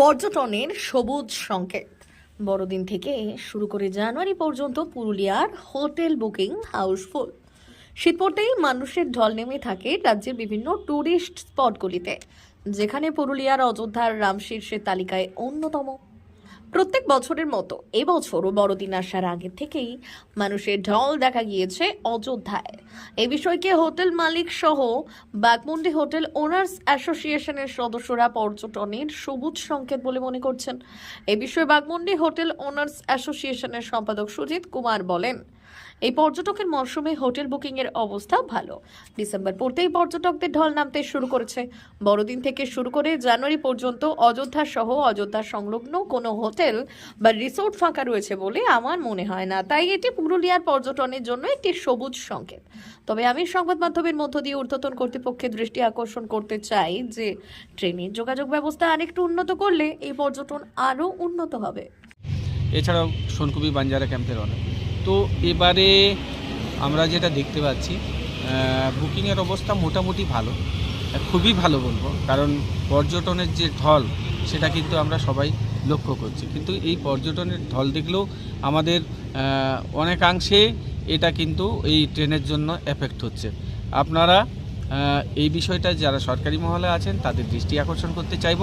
পর্যটনের সবুজ সংকেত। বড়দিন থেকে শুরু করে জানুয়ারি পর্যন্ত পুরুলিয়ার হোটেল বুকিং হাউসফুল। শীত পড়তেই মানুষের ঢল নেমে থাকে রাজ্যের বিভিন্ন ট্যুরিস্ট স্পটগুলিতে, যেখানে পুরুলিয়ার অযোধ্যার রামশীর্ষের তালিকায় অন্যতম। প্রত্যেক বছরের মতো এবছরও বড়দিন আসার আগে থেকেই মানুষের ঢল দেখা গিয়েছে অযোধ্যায়। এ বিষয়কে হোটেল মালিক সহ বাগমুন্ডি হোটেল ওনার্স অ্যাসোসিয়েশনের সদস্যরা পর্যটনের সবুজ সংকেত বলে মনে করছেন। এ বিষয়ে বাগমুন্ডি হোটেল ওনার্স অ্যাসোসিয়েশনের সম্পাদক সুজিত কুমার বলেন এই পর্যটকের মরশুমে হোটেল বুকিং এর অবস্থা ভালো। ডিসেম্বর পড়তেই পর্যটকদের ঢল নামতে শুরু করেছে। বড়দিন থেকে শুরু করে জানুয়ারি পর্যন্ত অযোধ্যা সহ অযোধ্যা সংলগ্ন কোনো হোটেল বা রিসোর্ট ফাঁকা রয়েছে বলে আমার মনে হয় না। তাই এটি পুরুলিয়ার পর্যটনের জন্য একটি সবুজ সংকেত। তবে আমি সংবাদ মাধ্যমের মধ্য দিয়ে ঊর্ধ্বতন কর্তৃপক্ষের দৃষ্টি আকর্ষণ করতে চাই যে ট্রেনের যোগাযোগ ব্যবস্থা আরেকটু উন্নত করলে এই পর্যটন আরও উন্নত হবে। এছাড়াও সোনকুবি বাঞ্জারা ক্যাম্পের অনেক। তো এবারে আমরা যেটা দেখতে পাচ্ছি বুকিংয়ের অবস্থা মোটামুটি ভালো। খুবই ভালো বলব, কারণ পর্যটনের যে ঢল, সেটা কিন্তু আমরা সবাই লক্ষ্য করছি। কিন্তু এই পর্যটনের ঢল দেখলেও আমাদের অনেকাংশে এটা কিন্তু এই ট্রেনের জন্য এফেক্ট হচ্ছে। আপনারা এই বিষয়টা যারা সরকারি মহলে আছেন, তাদের দৃষ্টি আকর্ষণ করতে চাইব।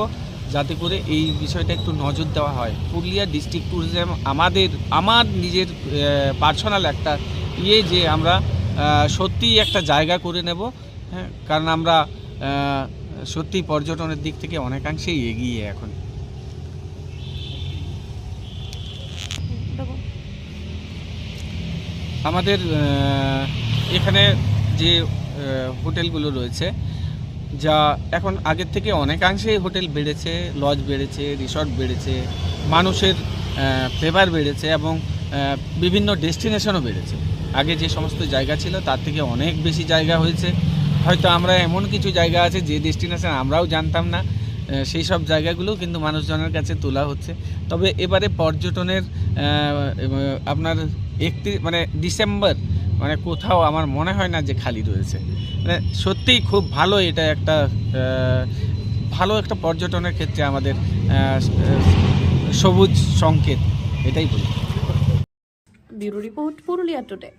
যাতে করে এই বিষয়টা একটু নজর দেওয়া হয়। পুরুলিয়া ডিস্ট্রিক্ট ট্যুরিজম আমাদের, আমার নিজের পার্সোনাল একটা ইয়ে যে আমরা সত্যিই একটা জায়গা করে নেব হ্যাঁ? কারণ আমরা সত্যি পর্যটনের দিক থেকে অনেকাংশেই এগিয়ে এখন। আমাদের এখানে যে হোটেলগুলো রয়েছে যা এখন আগের থেকে অনেকাংশেই হোটেল বেড়েছে লজ বেড়েছে রিসর্ট বেড়েছে, মানুষের ফ্লেভার বেড়েছে এবং বিভিন্ন ডেস্টিনেশনও বেড়েছে। আগে যে সমস্ত জায়গা ছিল তার থেকে অনেক বেশি জায়গা হয়েছে। হয়তো আমরা এমন কিছু জায়গা আছে যে ডেস্টিনেশন আমরাও জানতাম না সেই সব জায়গাগুলো কিন্তু মানুষজনের কাছে তোলা হচ্ছে। তবে এবারে পর্যটনের আপনার একটি মানে ডিসেম্বর মানে কোথাও আমার মনে হয় না যে খালি রয়েছে। মানে সত্যিই খুব ভালো এটা একটা ভালো একটা পর্যটনের ক্ষেত্রে আমাদের সবুজ সংকেত, এটাই বলি। Bureau report Purulia today.